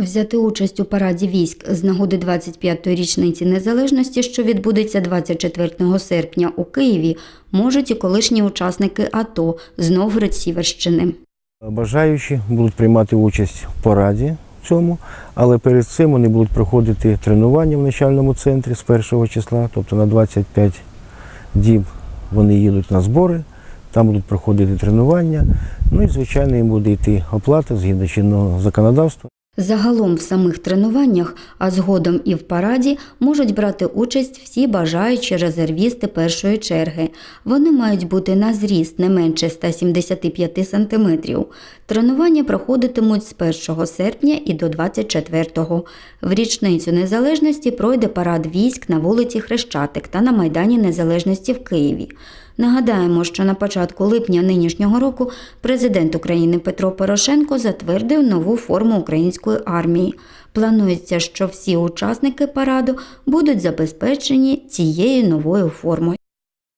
Взяти участь у параді військ з нагоди 25-ї річниці незалежності, що відбудеться 24 серпня у Києві, можуть і колишні учасники АТО з Новгород-Сіверщини. Бажаючі будуть приймати участь в параді цьому, але перед цим вони будуть проходити тренування в навчальному центрі з першого числа, тобто на 25 діб вони їдуть на збори, там будуть проходити тренування. Ну і, звичайно, їм буде йти оплата згідно чинного законодавства. Загалом в самих тренуваннях, а згодом і в параді можуть брати участь всі бажаючі резервісти першої черги. Вони мають бути на зріст не менше 175 см. Тренування проходитимуть з 1 серпня і до 24-го. В річницю незалежності пройде парад військ на вулиці Хрещатик та на Майдані Незалежності в Києві. Нагадаємо, що на початку липня нинішнього року президент України Петро Порошенко затвердив нову форму української армії. Планується, що всі учасники параду будуть забезпечені цією новою формою.